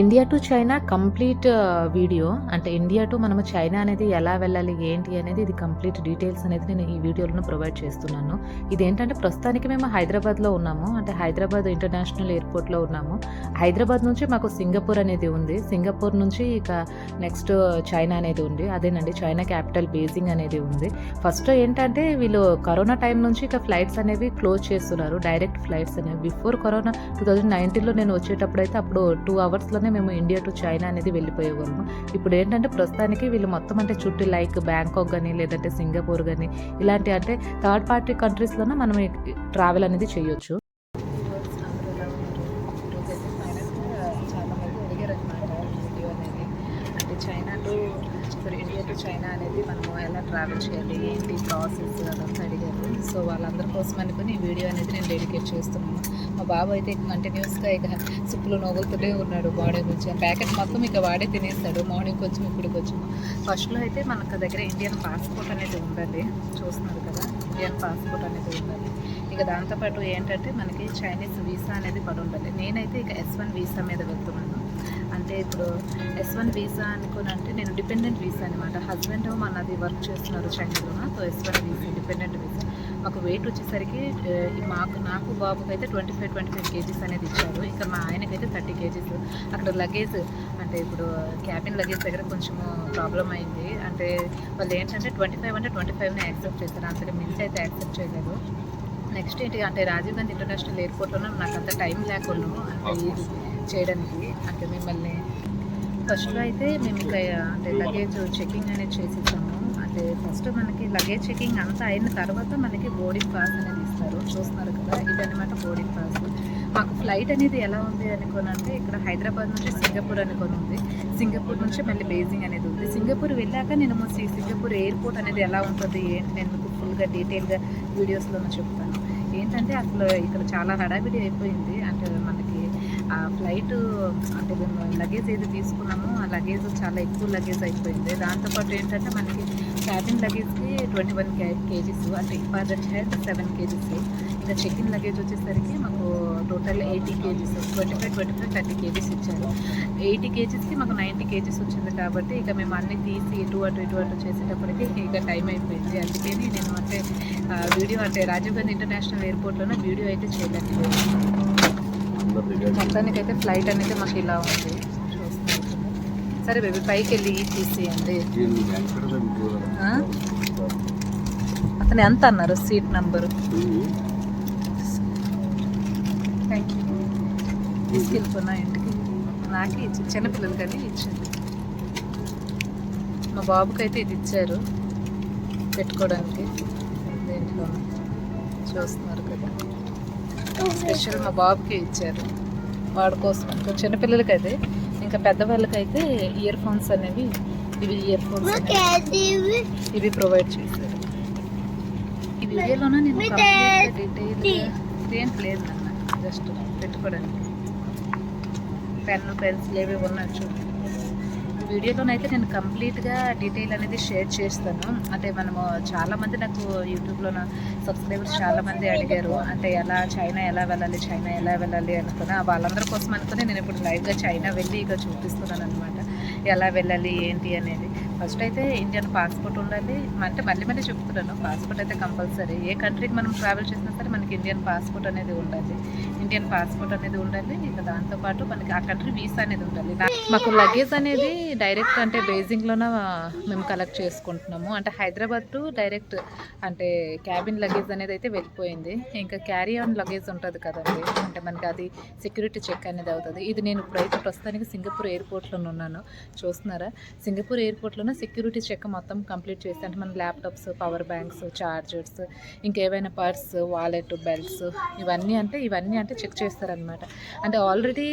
India to China complete video అంటే India to మనము China అనేది ఎలా వెళ్ళాలి ఏంటి అనేది ఇది కంప్లీట్ డీటెయిల్స్ అనేది నేను ఈ వీడియోలో ప్రొవైడ్ చేస్తున్నాను. ఇదేంటంటే ప్రస్తుతానికి మేము హైదరాబాద్లో ఉన్నాము. అంటే హైదరాబాద్ ఇంటర్నేషనల్ ఎయిర్పోర్ట్లో ఉన్నాము. హైదరాబాద్ నుంచి మాకు సింగపూర్ అనేది ఉంది. సింగపూర్ నుంచి ఇక నెక్స్ట్ చైనా uh, అనేది ఉంది. అదేనండి చైనా క్యాపిటల్ బీజింగ్ అనేది ఉంది. ఫస్ట్ ఏంటంటే వీళ్ళు కరోనా టైం నుంచి ఇక ఫ్లైట్స్ అనేవి క్లోజ్ చేస్తున్నారు. డైరెక్ట్ ఫ్లైట్స్ అనేవి. బిఫోర్ కరోనా టూ థౌజండ్ నైన్టీన్లో నేను వచ్చేటప్పుడు అయితే అప్పుడు టూ అవర్స్లోనే మేము ఇండియా టు చైనా అనేది వెళ్ళిపోయేవాళ్ళము ఇప్పుడు ఏంటంటే ప్రస్తుతానికి వీళ్ళు మొత్తం అంటే చుట్టూ లైక్ బ్యాంకాక్ కానీ లేదంటే సింగపూర్ కానీ ఇలాంటి అంటే థర్డ్ పార్టీ కంట్రీస్లోనే మనం ట్రావెల్ అనేది చేయొచ్చు చాలా మంది అడిగారు అనమాట వీడియో అనేది అంటే China to sorry India to China అనేది మనము ఎలా ట్రావెల్ చేయాలి ఏంటి ప్రాసెస్ అదంతా అడిగారు. సో వాళ్ళందరి కోసం అనుకుని ఈ వీడియో అనేది నేను డెడికేట్ చేస్తున్నాను. మా బాబు అయితే కంటిన్యూస్గా ఇక సుప్పులో నవ్వుతూనే ఉన్నాడు మార్నింగ్ నుంచి ప్యాకెట్ మొత్తం ఇక వాడే తినేస్తాడు. మార్నింగ్ కొంచెం ఇప్పుడు కొంచెం ఫస్ట్లో అయితే మనకు దగ్గర ఇండియన్ పాస్పోర్ట్ అనేది ఉండాలి చూస్తున్నారు కదా? ఇండియన్ పాస్పోర్ట్ అనేది ఉండాలి ఇక దాంతోపాటు ఏంటంటే మనకి చైనీస్ వీసా అనేది పడి ఉండాలి నేనైతే ఇక ఎస్ వన్ వీసా మీద వెళ్తున్నాను. అంటే ఇప్పుడు ఎస్ వన్ వీసా అనుకుని అంటే నేను డిపెండెంట్ వీసా అనమాట హస్బెండ్ మనది వర్క్ చేస్తున్నారు చైనాలో so S one visa dependent visa మాకు వెయిట్ వచ్చేసరికి మాకు నాకు బాబుకి అయితే twenty five twenty five KGs అనేది ఇచ్చారు. ఇంకా మా ఆయనకైతే థర్టీ కేజీస్ అక్కడ లగేజ్ అంటే ఇప్పుడు క్యాబిన్ లగేజ్ దగ్గర కొంచెము ప్రాబ్లం అయింది. అంటే వాళ్ళు ఏంటంటే ట్వంటీ ఫైవ్ అంటే ట్వంటీ ఫైవ్నే యాక్సెప్ట్ చేస్తారు అంతగా మించి అయితే యాక్సెప్ట్ చేయలేదు. నెక్స్ట్ ఏంటి అంటే రాజీవ్ గాంధీ ఇంటర్నేషనల్ ఎయిర్పోర్ట్లోనే నాకు అంత టైం లేకుండా అంటే చేయడానికి అంటే మిమ్మల్ని ఫస్ట్లో అయితే మేము ఇంకా అంటే లగేజ్ చెకింగ్ అనేది చేసేసాము అంటే ఫస్ట్ మనకి లగేజ్ చెకింగ్ అంతా అయిన తర్వాత మనకి బోర్డింగ్ పాస్ అనేది ఇస్తారు. చూస్తున్నారు కదా ఇదన్నమాట బోర్డింగ్ పాస్ మాకు ఫ్లైట్ అనేది ఎలా ఉంది అనుకోని అంటే ఇక్కడ హైదరాబాద్ నుంచి సింగపూర్ అనుకొని ఉంది. సింగపూర్ నుంచి మళ్ళీ బేజింగ్ అనేది ఉంది. సింగపూర్ వెళ్ళాక నేను సింగపూర్ ఎయిర్పోర్ట్ అనేది ఎలా ఉంటుంది ఏంటి నేను మీకు ఫుల్గా డీటెయిల్గా వీడియోస్లో చెప్తాను. ఏంటంటే అసలు ఇక్కడ చాలా హడావిడి అయిపోయింది. ఆ ఫ్లైట్ అంటే మేము లగేజ్ ఏది తీసుకున్నామో ఆ లగేజ్ చాలా ఎక్కువ లగేజ్ అయిపోయింది. దాంతోపాటు ఏంటంటే మనకి క్యాబిన్ లగేజ్కి ట్వంటీ వన్ కేజీస్ అంటే పర్ హెడ్ సెవెన్ కేజీస్. ఇంకా చెక్ ఇన్ లగేజ్ వచ్చేసరికి మాకు total eighty KGs twenty five twenty five thirty KGs ఇచ్చారు. ఎయిటీ కేజీస్కి మాకు నైంటీ కేజీస్ వచ్చింది కాబట్టి ఇక మేము అన్ని తీసి ఇటు అటు ఇటు అటు చేసేటప్పటికి ఇక టైం అయిపోయింది. అందుకని నేను అంటే వీడియో అంటే రాజీవ్ గాంధీ ఇంటర్నేషనల్ ఎయిర్పోర్ట్లోనే వీడియో అయితే చేయలేకపోయాను. మొత్తానికి అయితే ఫ్లైట్ అనేది మాకు ఇలా ఉంది. సరే బేబీ పైకి వెళ్ళి తీసేయండి? అతను ఎంత అన్నారు సీట్ నంబరు థ్యాంక్ యూ తీసుకెళ్ళిపోనా ఇంటికి? నాకే ఇచ్చి చిన్నపిల్లలు కానీ ఇచ్చింది. మా బాబుకి అయితే ఇది ఇచ్చారు పెట్టుకోవడానికి. దేంట్లో చూస్తున్నారు కదా. స్పెషల్ మా బాబుకి ఇచ్చారు. వాడి కోసం. ఇంకా చిన్నపిల్లలకి అయితే ఇంకా పెద్దవాళ్ళకైతే ఇయర్ ఫోన్స్ అనేవి ఇవి ఇయర్ ఫోన్స్ ఇవి ప్రొవైడ్ చేశారు. ఈ వీడియోలోనే నేను డీటెయిల్ ఇదేం లేదు అన్న. జస్ట్ పెట్టుకోవడానికి. పెన్ పెన్సిల్ ఏవి ఉన్నాయి చూడండి వీడియోలోనైతే నేను కంప్లీట్గా డీటెయిల్ అనేది షేర్ చేస్తాను. అంటే మనము చాలామంది నాకు యూట్యూబ్లో నా సబ్స్క్రైబర్స్ చాలామంది అడిగారు. అంటే ఎలా చైనా ఎలా వెళ్ళాలి చైనా ఎలా వెళ్ళాలి అనుకున్నా వాళ్ళందరి కోసం అనుకుని నేను ఇప్పుడు లైవ్గా చైనా వెళ్ళి ఇక చూపిస్తున్నాను అనమాట ఎలా వెళ్ళాలి ఏంటి అనేది. ఫస్ట్ అయితే ఇండియన్ పాస్పోర్ట్ ఉండాలి అంటే మళ్ళీ మళ్ళీ చెప్తున్నాను పాస్పోర్ట్ అయితే కంపల్సరీ. ఏ కంట్రీకి మనం ట్రావెల్ చేసినా సరే మనకి ఇండియన్ పాస్పోర్ట్ అనేది ఉండాలి. ఇండియన్ పాస్పోర్ట్ అనేది ఉండాలి. ఇంకా దాంతోపాటు మనకి ఆ కంట్రీ వీసా అనేది ఉండాలి. మాకు లగేజ్ అనేది డైరెక్ట్ అంటే బేజింగ్లోన మేము కలెక్ట్ చేసుకుంటున్నాము. అంటే హైదరాబాద్ టు డైరెక్ట్ అంటే క్యాబిన్ లగేజ్ అనేది అయితే వెళ్ళిపోయింది. ఇంకా క్యారీ ఆన్ లగేజ్ ఉంటుంది కదండి. అంటే మనకి అది సెక్యూరిటీ చెక్ అనేది అవుతుంది. ఇది నేను ఇప్పుడైతే ప్రస్తుతానికి సింగపూర్ ఎయిర్పోర్ట్లో ఉన్నాను. చూస్తున్నారా? సింగపూర్ ఎయిర్పోర్ట్లో ఎయిర్పోర్ట్లోనే సెక్యూరిటీ చెక్ మొత్తం కంప్లీట్ చేసి అంటే మన ల్యాప్టాప్స్ పవర్ బ్యాంక్స్ చార్జర్స్ ఇంకేవైనా పర్స్ వాలెట్ బెల్ట్స్ ఇవన్నీ అంటే ఇవన్నీ అంటే చెక్ చేస్తారనమాట అంటే ఆల్రెడీ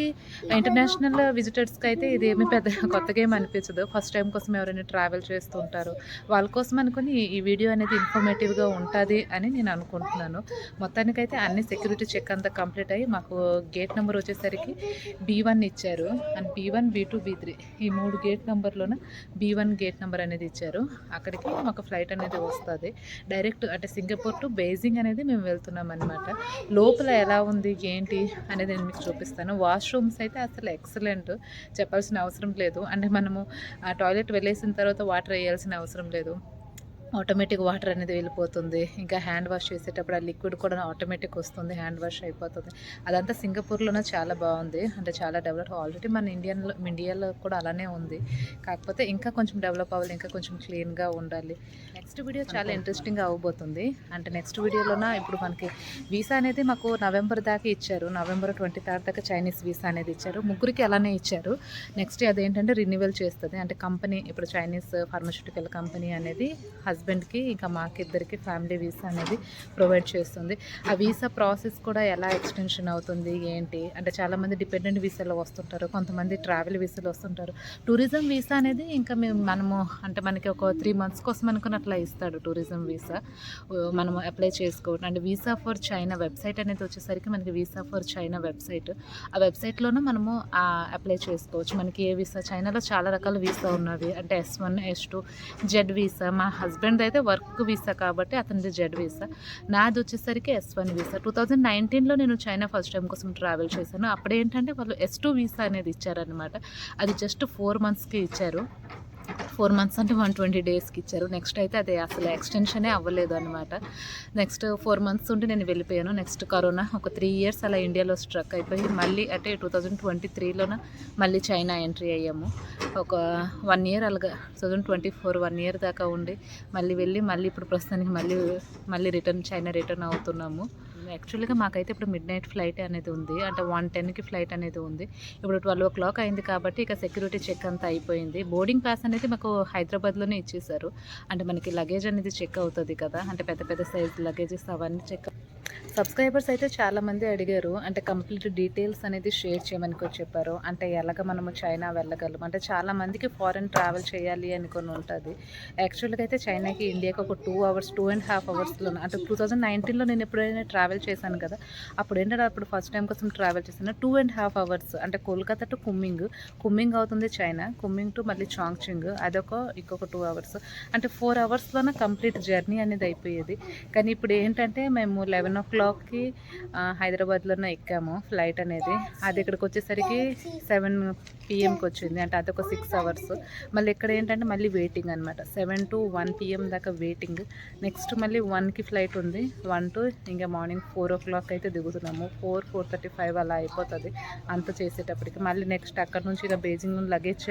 ఇంటర్నేషనల్ విజిటర్స్కి అయితే ఇది ఏమి పెద్ద కొత్తగా ఏమి అనిపించదు. ఫస్ట్ టైం కోసం ఎవరైనా ట్రావెల్ చేస్తూ ఉంటారు వాళ్ళ కోసం అనుకుని ఈ వీడియో అనేది ఇన్ఫర్మేటివ్గా ఉంటుంది అని నేను అనుకుంటున్నాను. మొత్తానికైతే అన్ని సెక్యూరిటీ చెక్ అంతా కంప్లీట్ అయ్యి మాకు గేట్ నెంబర్ వచ్చేసరికి బీ వన్ ఇచ్చారు. And B one B two B three ఈ మూడు గేట్ నెంబర్లోన బీ వన్ గేట్ నెంబర్ అనేది ఇచ్చారు. అక్కడికి మాకు ఫ్లైట్ అనేది వస్తుంది. డైరెక్ట్ అంటే సింగపూర్ టు బేజింగ్ అనేది మేము వెళ్తున్నాం అనమాట లోపల ఎలా ఉంది ఏంటి అనేది నేను మీకు చూపిస్తాను. వాష్రూమ్స్ అయితే అసలు ఎక్సలెంట్ చెప్పాల్సిన అవసరం లేదు. అంటే మనము ఆ టాయిలెట్ వెళ్ళేసిన తర్వాత వాటర్ వేయాల్సిన అవసరం లేదు. ఆటోమేటిక్ వాటర్ అనేది వెళ్ళిపోతుంది. ఇంకా హ్యాండ్ వాష్ చేసేటప్పుడు ఆ లిక్విడ్ కూడా ఆటోమేటిక్ వస్తుంది హ్యాండ్ వాష్ అయిపోతుంది. అదంతా సింగపూర్లోనే చాలా బాగుంది. అంటే చాలా డెవలప్ ఆల్రెడీ మన ఇండియన్లో ఇండియాలో కూడా అలానే ఉంది. కాకపోతే ఇంకా కొంచెం డెవలప్ అవ్వాలి ఇంకా కొంచెం క్లీన్గా ఉండాలి. నెక్స్ట్ వీడియో చాలా ఇంట్రెస్టింగ్ అవ్వబోతుంది. అంటే నెక్స్ట్ వీడియోలోన ఇప్పుడు మనకి వీసా అనేది మాకు నవంబర్ దాకా ఇచ్చారు. నవంబర్ ట్వంటీ థర్డ్ దాకా చైనీస్ వీసా అనేది ఇచ్చారు. ముగ్గురికి అలానే ఇచ్చారు. నెక్స్ట్ అదేంటంటే రిన్యూవల్ చేస్తుంది. అంటే కంపెనీ ఇప్పుడు చైనీస్ ఫార్మస్యూటికల్ కంపెనీ అనేది హస్బెండ్కి ఇంకా మాకిద్దరికి ఫ్యామిలీ వీసా అనేది ప్రొవైడ్ చేస్తుంది. ఆ వీసా ప్రాసెస్ కూడా ఎలా ఎక్స్టెన్షన్ అవుతుంది ఏంటి? అంటే చాలామంది డిపెండెంట్ వీసాలో వస్తుంటారు కొంతమంది ట్రావెల్ వీసాలో వస్తుంటారు. టూరిజం వీసా అనేది ఇంకా మేము మనము అంటే మనకి ఒక త్రీ మంత్స్ కోసం అనుకుని అట్లా ఇస్తాడు టూరిజం వీసా. మనము అప్లై చేసుకోవడం అంటే వీసా ఫర్ చైనా వెబ్సైట్ అనేది వచ్చేసరికి మనకి వీసా ఫర్ చైనా వెబ్సైట్. ఆ వెబ్సైట్లోనూ మనము అప్లై చేసుకోవచ్చు. మనకి ఏ వీసా చైనాలో చాలా రకాల వీసా ఉన్నవి. అంటే S one S two Z visa మా హస్బెండ్ అయితే వర్క్ వీసా కాబట్టి అతనిది జెడ్ వీసా. నాది వచ్చేసరికి S one visa. Two thousand నైన్టీన్లో నేను చైనా ఫస్ట్ టైం కోసం ట్రావెల్ చేశాను. అప్పుడు ఏంటంటే వాళ్ళు ఎస్ టూ వీసా అనేది ఇచ్చారనమాట అది జస్ట్ ఫోర్ మంత్స్కి ఇచ్చారు. ఫోర్ మంత్స్ అంటే వన్ ట్వంటీ డేస్కి ఇచ్చారు. నెక్స్ట్ అయితే అది అసలు ఎక్స్టెన్షనే అవ్వలేదు అనమాట నెక్స్ట్ ఫోర్ మంత్స్ ఉంటే నేను వెళ్ళిపోయాను. నెక్స్ట్ కరోనా ఒక త్రీ ఇయర్స్ అలా ఇండియాలో స్ట్రక్ అయిపోయి మళ్ళీ అంటే టూ థౌజండ్ ట్వంటీ త్రీలోన మళ్ళీ చైనా ఎంట్రీ అయ్యాము. ఒక వన్ ఇయర్ అలాగా two thousand twenty four one year దాకా ఉండి మళ్ళీ వెళ్ళి మళ్ళీ ఇప్పుడు ప్రస్తుతానికి మళ్ళీ మళ్ళీ రిటర్న్ చైనా రిటర్న్ అవుతున్నాము. యాక్చువల్గా మాకైతే ఇప్పుడు మిడ్ నైట్ ఫ్లైట్ అనేది ఉంది. అంటే వన్ టెన్కి ఫ్లైట్ అనేది ఉంది. ఇప్పుడు ట్వెల్వ్ ఓ క్లాక్ అయింది కాబట్టి ఇక సెక్యూరిటీ చెక్ అంతా అయిపోయింది. బోర్డింగ్ పాస్ అనేది మాకు హైదరాబాద్లోనే ఇచ్చేసారు అంటే మనకి లగేజ్ అనేది చెక్ అవుతుంది కదా. అంటే పెద్ద పెద్ద సైజ్ లగేజెస్ అవన్నీ చెక్ సబ్స్క్రైబర్స్ అయితే చాలామంది అడిగారు అంటే కంప్లీట్ డీటెయిల్స్ అనేది షేర్ చేయమని కూడా చెప్పారు. అంటే ఎలాగ మనము చైనా వెళ్ళగలం? అంటే చాలా మందికి ఫారెన్ ట్రావెల్ చేయాలి అనుకొని ఉంటుంది. యాక్చువల్గా అయితే చైనాకి ఇండియాకి ఒక two hours two and half అవర్స్లో అంటే టూ థౌజండ్ నైన్టీన్లో నేను ఎప్పుడైనా ట్రావెల్ చేశాను కదా అప్పుడు ఏంటంటే అప్పుడు ఫస్ట్ టైం కోసం ట్రావెల్ చేశాను. టూ అండ్ హాఫ్ అవర్స్ అంటే కోల్కతా టు కుమ్మింగ్ కుమ్మింగ్ అవుతుంది చైనా కుమ్మింగ్ టు మళ్ళీ చాంగ్చింగ్ అదొక ఇంకొక టూ అవర్స్. అంటే ఫోర్ అవర్స్లోనే కంప్లీట్ జర్నీ అనేది అయిపోయేది. కానీ ఇప్పుడు ఏంటంటే మేము లెవెన్ ఓ క్లాక్ క్లాక్కి హైదరాబాద్లోనే ఎక్కాము ఫ్లైట్ అనేది. అది ఇక్కడికి వచ్చేసరికి సెవెన్ పిఎంకి వచ్చింది. అంటే అదొక సిక్స్ అవర్స్ మళ్ళీ ఇక్కడ ఏంటంటే మళ్ళీ వెయిటింగ్ అనమాట సెవెన్ టు వన్ పిఎం దాకా వెయిటింగ్ నెక్స్ట్ మళ్ళీ వన్కి ఫ్లైట్ ఉంది. వన్ టు ఇంకా మార్నింగ్ ఫోర్ ఓ క్లాక్ అయితే దిగుతున్నాము. ఫోర్ ఫోర్ థర్టీ ఫైవ్ అలా అయిపోతుంది. అంత చేసేటప్పటికి. మళ్ళీ నెక్స్ట్ అక్కడ నుంచి ఇలా బేజింగ్ లగేజ్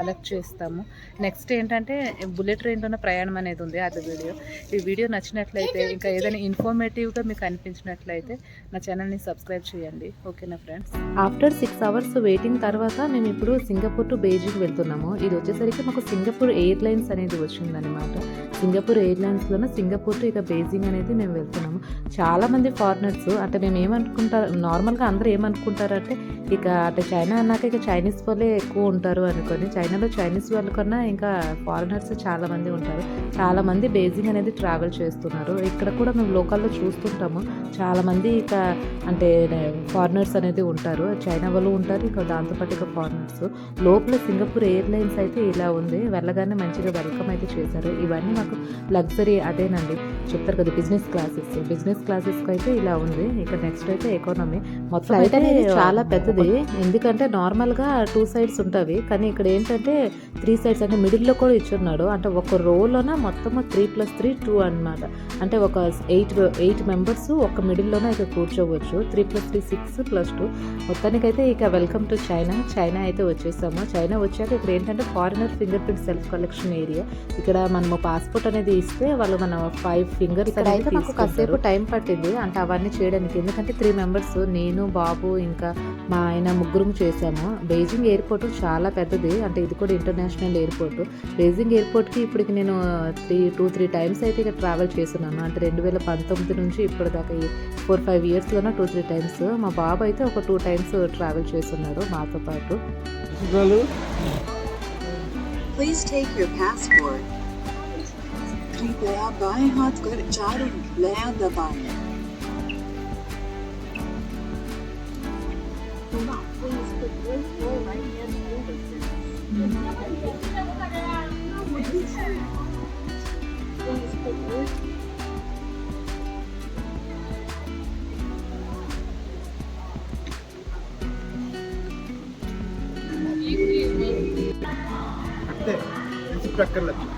కలెక్ట్ చేస్తాము. నెక్స్ట్ ఏంటంటే బుల్లెట్ ట్రైన్లోనే ప్రయాణం అనేది ఉంది. అది వీడియో ఈ వీడియో నచ్చినట్లయితే ఇంకా ఏదైనా ఇన్ఫర్మేటివ్గా మీకు నచ్చినట్లయితే నా ఛానల్ని సబ్స్క్రైబ్ చేయండి. ఓకేనా friends after six hours waiting తర్వాత మేము ఇప్పుడు సింగపూర్ టు బీజింగ్ వెళ్తున్నాము. ఇది వచ్చేసరికి మాకు సింగపూర్ ఎయిర్లైన్స్ అనేది వచ్చిందనమాట సింగపూర్ ఎయిర్లైన్స్లోనే సింగపూర్ టు ఇక బేజింగ్ అనేది మేము వెళ్తున్నాము. చాలామంది ఫారినర్స్ అంటే మేము ఏమనుకుంటారు నార్మల్గా అందరూ ఏమనుకుంటారంటే ఇక అంటే చైనా అన్నాక ఇక చైనీస్ వాళ్ళే ఎక్కువ ఉంటారు అనుకొని చైనాలో చైనీస్ వాళ్ళ కన్నా ఇంకా ఫారినర్స్ చాలామంది ఉంటారు. చాలామంది బేజింగ్ అనేది ట్రావెల్ చేస్తున్నారు. ఇక్కడ కూడా మేము లోకల్లో చూస్తుంటాము. చాలామంది ఇక అంటే ఫారినర్స్ అనేది ఉంటారు. చైనా వాళ్ళు ఉంటారు ఇక దాంతోపాటు ఇక ఫారినర్స్. లోపల సింగపూర్ ఎయిర్లైన్స్ అయితే ఇలా ఉంది. వెళ్ళగానే మంచిగా వెల్కమ్ అయితే చేశారు. ఇవన్నీ మాకు లగ్జరీ అదేనండి చెప్తారు కదా బిజినెస్ క్లాసెస్ బిజినెస్ క్లాసెస్కి అయితే ఇలా ఉంది. ఇక నెక్స్ట్ అయితే ఎకానమీ మొత్తం ఫ్లైట్ అయితే అనేది చాలా పెద్దది. ఎందుకంటే నార్మల్గా టూ సైడ్స్ ఉంటాయి కానీ ఇక్కడ ఏంటంటే త్రీ సైడ్స్ అంటే మిడిల్లో కూడా ఇచ్చున్నాడు. అంటే ఒక రోలోన మొత్తం త్రీ ప్లస్ త్రీ టూ అన్నమాట. అంటే ఒక ఎయిట్ ఎయిట్ మెంబర్స్ ఒక మిడిల్లోనే ఇక కూర్చోవచ్చు. Three plus three six plus two మొత్తానికైతే ఇక వెల్కమ్ టు చైనా చైనా అయితే వచ్చేసాము. చైనా వచ్చాక ఇక్కడ ఏంటంటే foreigner fingerprint self collection area ఇక్కడ మనము పాస్పోర్ట్ అనేది ఇస్తే వాళ్ళు మన ఫైవ్ ఫింగర్స్ అయితే మాకు కాసేపు టైం పట్టింది. అంటే అవన్నీ చేయడానికి. ఎందుకంటే త్రీ మెంబర్స్ నేను బాబు ఇంకా మా ఆయన ముగ్గురు చేసాము బీజింగ్ ఎయిర్పోర్ట్ చాలా పెద్దది. అంటే ఇది కూడా ఇంటర్నేషనల్ ఎయిర్పోర్ట్ బీజింగ్ ఎయిర్పోర్ట్కి ఇప్పటికి నేను త్రీ టూ త్రీ టైమ్స్ అయితే ఇక్కడ ట్రావెల్ చేస్తున్నాను. అంటే రెండు వేల పంతొమ్మిది నుంచి ఇప్పటిదాకా ఫోర్ ఫైవ్ ఇయర్స్లోనే టూ త్రీ టైమ్స్ మా బాబు అయితే ఒక టూ టైమ్స్ ట్రావెల్ చేస్తున్నాడు మాతో పాటు. Please take your passport. कृपया बाएँ हाथ कर चार लया दबाएँ। चक्कर लगता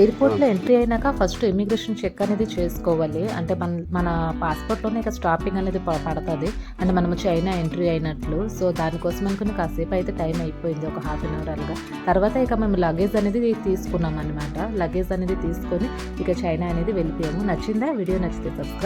ఎయిర్పోర్ట్లో ఎంట్రీ అయినాక ఫస్ట్ ఇమిగ్రేషన్ చెక్ అనేది చేసుకోవాలి. అంటే మన మన పాస్పోర్ట్లోనే ఇక స్టాపింగ్ అనేది పడుతుంది. అంటే మనము చైనా ఎంట్రీ అయినట్లు. సో దానికోసం అనుకుని కాసేపు అయితే టైం అయిపోయింది ఒక హాఫ్ అన్ అవర్ అలాగా తర్వాత ఇక మేము లగేజ్ అనేది తీసుకున్నాం అనమాట లగేజ్ అనేది తీసుకొని ఇక చైనా అనేది వెళ్ళిపోయాము. నచ్చిందా? వీడియో నచ్చితే సబ్స్క్రైబ్